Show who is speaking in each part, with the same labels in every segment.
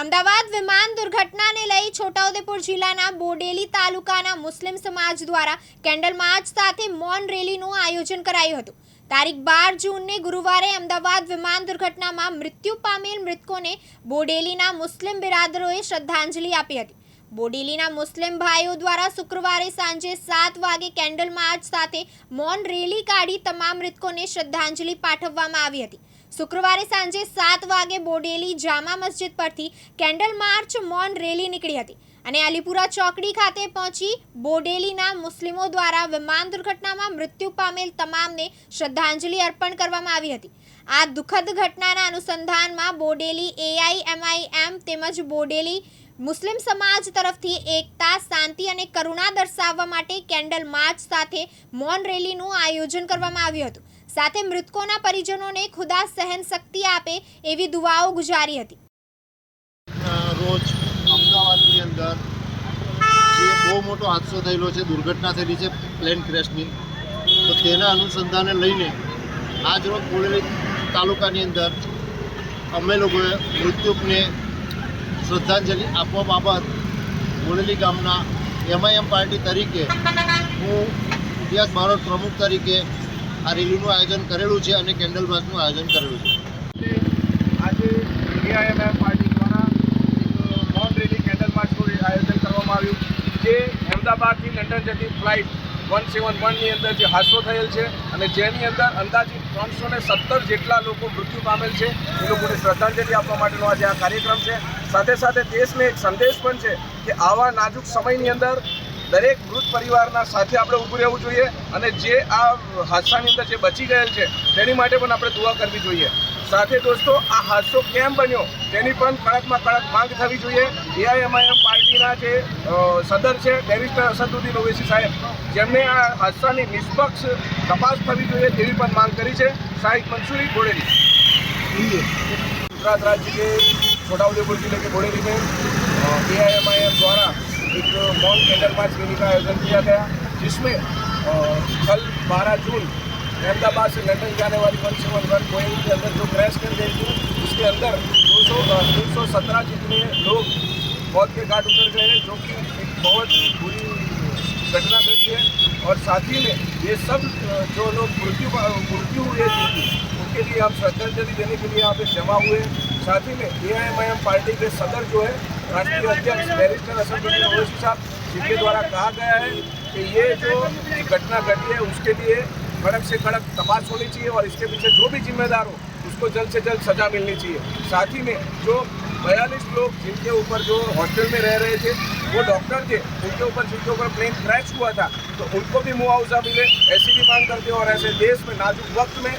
Speaker 1: અમદાવાદ વિમાન દુર્ઘટનાને લઈ છોટાઉદેપુર જિલ્લાના બોડેલી તાલુકાના મુસ્લિમ સમાજ દ્વારા કેન્ડલ માર્ચ સાથે મૌન રેલીનું આયોજન કરાયું હતું. તારીખ બાર જૂનને ગુરુવારે અમદાવાદ વિમાન દુર્ઘટનામાં મૃત્યુ પામેલ મૃતકોને બોડેલીના મુસ્લિમ બિરાદરોએ શ્રદ્ધાંજલિ આપી હતી. બોડેલીના મુસ્લિમ ભાઈઓ દ્વારા શુક્રવારે સાંજે સાત વાગે કેન્ડલ માર્ચ સાથે મૌન રેલી કાઢી તમામ મૃતકોને શ્રદ્ધાંજલિ પાઠવવામાં આવી હતી. શુક્રવારે સાંજે સાત વાગે બોડેલી જામા મસ્જિદ પરથી કેન્ડલ માર્ચ મૌન રેલી નીકળી હતી અને અલીપુરા ચોકડી ખાતે પહોંચી બોડેલીના મુસ્લિમો દ્વારા વિમાન દુર્ઘટનામાં મૃત્યુ પામેલ તમામને શ્રદ્ધાંજલિ અર્પણ કરવામાં આવી હતી. આ દુઃખદ ઘટનાના અનુસંધાનમાં બોડેલી એઆઈએમઆઈએમ તેમજ બોડેલી મુસ્લિમ સમાજ તરફથી એકતા, શાંતિ અને કરુણા દર્શાવવા માટે કેન્ડલ માર્ચ સાથે મૌન રેલીનું આયોજન કરવામાં આવ્યું હતું. સાથે મૃતકોના પરિજનોને ખુદા સહન શક્તિ આપે એવી દુઆઓ ગુજારી હતી.
Speaker 2: રોજ અમદાવાદની અંદર જે બહુ મોટો હાદસો થયેલો છે, દુર્ઘટના થયેલી છે પ્લેન ક્રેશની, તો તેના અનુસંધાને લઈને આજ રોજ બોડેલી તાલુકાની અંદર અમે લોકોએ મૃત્યુને શ્રદ્ધાંજલિ આપવા બાબત બોડેલી ગામના એમઆઈએમ પાર્ટી તરીકે હું ઇતિહાસ ભારત પ્રમુખ તરીકે આ રેલીનું આયોજન કરેલું છે અને કેન્ડલ માર્ચનું આયોજન કરેલું છે.
Speaker 3: આજે એઆઈએમએમ પાર્ટી દ્વારા એક રેલી કેન્ડલ માર્ચનું આયોજન કરવામાં આવ્યું. જે અમદાવાદથી લંડન જતી ફ્લાઇટ વન સેવન વનની અંદર જે હાદસો થયેલ છે અને જેની અંદર અંદાજિત ત્રણસો ને સત્તર જેટલા લોકો મૃત્યુ પામેલ છે, એ લોકોને શ્રદ્ધાંજલિ આપવા માટેનો આજે આ કાર્યક્રમ છે. સાથે સાથે દેશને એક સંદેશ પણ છે કે આવા નાજુક સમયની અંદર દરેક મૃત પરિવારના સાથે આપણે ઊભું રહેવું જોઈએ અને જે આ હાદસાની અંદર જે બચી ગયેલ છે તેની માટે પણ આપણે દુઆ કરવી જોઈએ સાથે દોસ્તો આ હાદસો કેમ બન્યો તેની પણ કડકમાં કડક માંગ થવી જોઈએ એઆઈએમઆઈએમ પાર્ટીના જે અ, સદર છે બેરિસ્ટર અસદુદ્દીન ઓવેસી સાહેબ જેમને આ હાદસાની નિષ્પક્ષ તપાસ થવી જોઈએ તેવી પણ માંગ કરી છે શાહિદ મંસૂરી બોડેલી गुजरात राज्य के छोटाउदेपुर जिले के बोड़ेली में ए आई एम आई एम द्वारा एक मौन कैंडल मार्च रैली का आयोजन किया गया, जिसमें कल 12 जून अहमदाबाद से लंदन जाने वाली वन सेवन वन बोइंग के अंदर जो क्रैश कर गई थी, उसके अंदर दो सौ सौ सत्रह जितने लोग मौत के घाट उतर गए हैं, जो कि एक बहुत ही बुरी घटना घटी है। और साथ ही में ये सब जो लोग मृत्यु मृत्यु हुए जिनकी उनके लिए हम श्रद्धांजलि देने के लिए यहाँ पे जमा हुए साथ ही में ए पार्टी के सदर जो है राष्ट्रीय अध्यक्ष बैरिस्टर असदुद्दीन ओवैसी साहब जिनके द्वारा कहा गया है कि ये जो घटना घटी है, उसके लिए कड़क से कड़क तपास होनी चाहिए और इसके पीछे जो भी जिम्मेदार हो, उसको जल्द से जल्द सजा मिलनी चाहिए। साथ ही में जो बयालीस लोग जिनके ऊपर जो हॉस्टल में रह रहे थे, वो डॉक्टर थे, उनके ऊपर जिनके ऊपर प्लेन क्रैश हुआ था तो उनको भी मुआवजा मिले, ऐसी भी मांग करते और ऐसे देश में नाजुक वक्त में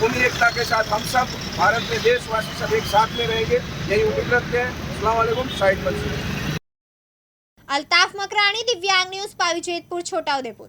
Speaker 3: पूरी एकता के साथ हम सब, भारत में देशवासी सब एक साथ में रहेंगे, यही उम्मीद रखते हैं। અસલામ સાઈડ પર
Speaker 1: અલ્તાફ મકરાણી દિવ્યાંગ ન્યૂઝ પાવી જેતપુર છોટાઉદેપુર.